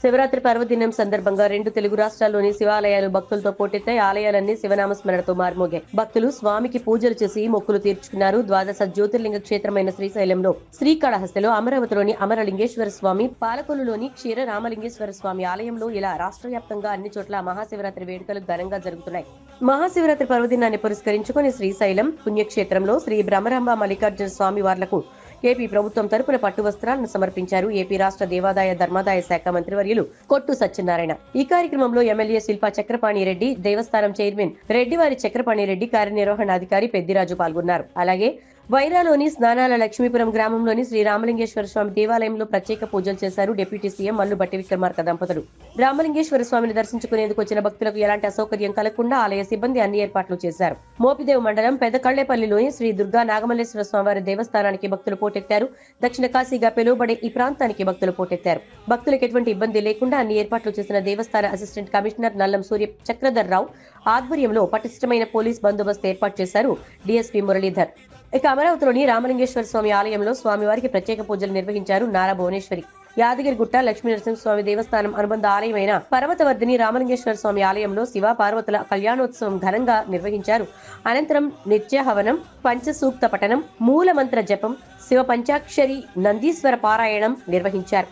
శివరాత్రి పర్వదినం సందర్భంగా రెండు తెలుగు రాష్ట్రాల్లోని శివాలయాలు భక్తులతో పోటెత్తాయి. ఆలయాలన్నీ శివనామస్మరణతో మార్మోగాయి. భక్తులు స్వామికి పూజలు చేసి మొక్కులు తీర్చుకున్నారు. ద్వాదశ జ్యోతిర్లింగ క్షేత్రమైన శ్రీశైలంలో శ్రీకాళహస్తిలో అమరావతిలోని అమరలింగేశ్వర స్వామి పాలకొల్లులోని క్షీర రామలింగేశ్వర స్వామి ఆలయంలో ఇలా రాష్ట్ర వ్యాప్తంగా అన్ని చోట్ల మహాశివరాత్రి వేడుకలు ఘనంగా జరుగుతున్నాయి. మహాశివరాత్రి పర్వదినాన్ని పురస్కరించుకుని శ్రీశైలం పుణ్యక్షేత్రంలో శ్రీ బ్రహ్మరాంబ మల్లికార్జున స్వామి వార్లకు ఏపీ ప్రభుత్వం తరపున పట్టు వస్త్రాలను సమర్పించారు. ఏపీ రాష్ట్ర దేవాదాయ ధర్మాదాయ శాఖ మంత్రివర్యులు కొట్టు సత్యనారాయణ. ఈ కార్యక్రమంలో ఎమ్మెల్యే శిల్పా చక్రపాణి రెడ్డి దేవస్థానం చైర్మన్ రెడ్డివారి చక్రపాణి రెడ్డి కార్యనిర్వహణాధికారి పెద్దిరాజు పాల్గొన్నారు. అలాగే వైరాలోని స్నానాల లక్ష్మీపురం గ్రామంలోని శ్రీ రామలింగేశ్వర స్వామి దేవాలయంలో ప్రత్యేక పూజలు చేశారు డిప్యూటీ సీఎం మల్లు బట్టి విక్రమార్క దంపతులు. రామలింగేశ్వర స్వామిని దర్శించుకునేందుకు వచ్చిన భక్తులకు ఎలాంటి అసౌకర్యం కలగకుండా ఆలయ సిబ్బంది అన్ని ఏర్పాట్లు చేశారు. మోపిదేవ్ మండలం పెదకళ్ళేపల్లిలోని శ్రీ దుర్గా నాగమల్లేశ్వర స్వామివారి దేవస్థానానికి భక్తులు పోటెత్తారు. దక్షిణ కాశీగా పిలువబడే ఈ ప్రాంతానికి భక్తులు పోటెత్తారు. భక్తులకు ఎటువంటి ఇబ్బంది లేకుండా అన్ని ఏర్పాట్లు చేసిన దేవస్థాన అసిస్టెంట్ కమిషనర్ నల్లం సూర్య చక్రధర్ రావు ఆధ్వర్యంలో పటిష్టమైన పోలీస్ బందోబస్తు ఏర్పాటు చేశారు డీఎస్పీ మురళీధర్. ఇక అమరావతిలోని రామలింగేశ్వర స్వామి ఆలయంలో స్వామివారికి ప్రత్యేక పూజలు నిర్వహించారు నారా భువనేశ్వరి. యాదగిరిగుట్ట లక్ష్మీ నరసింహస్వామి దేవస్థానం అనుబంధ ఆలయమైన పర్వతవర్ధిని రామలింగేశ్వర స్వామి ఆలయంలో శివ పార్వతుల కళ్యాణోత్సవం ఘనంగా నిర్వహించారు. అనంతరం నిత్యహవనం పంచసూక్త పఠనం మూలమంత్ర జపం శివ పంచాక్షరి నందీశ్వర పారాయణం నిర్వహించారు.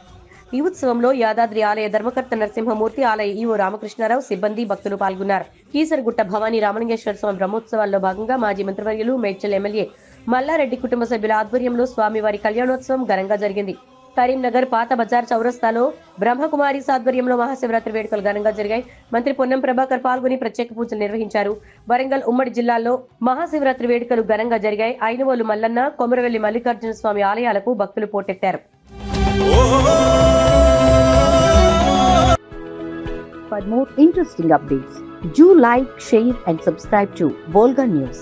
ఈ ఉత్సవంలో యాదాద్రి ఆలయ ధర్మకర్త నరసింహమూర్తి ఆలయ ఈవో రామకృష్ణారావు సిబ్బంది భక్తులు పాల్గొన్నారు. కీసరగుట్ట భవానీ రామలింగేశ్వర స్వామి బ్రహ్మోత్సవాల్లో భాగంగా మాజీ మంత్రివర్యులు మేడ్చల్ ఎమ్మెల్యే మల్లారెడ్డి కుటుంబ సభ్యుల ఆధ్వర్యంలో స్వామివారి కళ్యాణోత్సవం ఘనంగా జరిగింది. కరీంనగర్ పాత బజార్ చౌరస్తాలో బ్రహ్మకుమారి సాధ్వర్యంలో మహాశివరాత్రి వేడుకలు ఘనంగా జరిగాయి. మంత్రి పొన్నం ప్రభాకర్ పాల్గొని ప్రత్యేక పూజలు నిర్వహించారు. వరంగల్ ఉమ్మడి జిల్లాల్లో మహాశివరాత్రి వేడుకలు ఘనంగా జరిగాయి. ఐనువోలు మల్లన్న కొమరవెల్లి మల్లికార్జున స్వామి ఆలయాలకు భక్తులు పోటెత్తారు. For more interesting updates, do like, share, and subscribe to Volga News.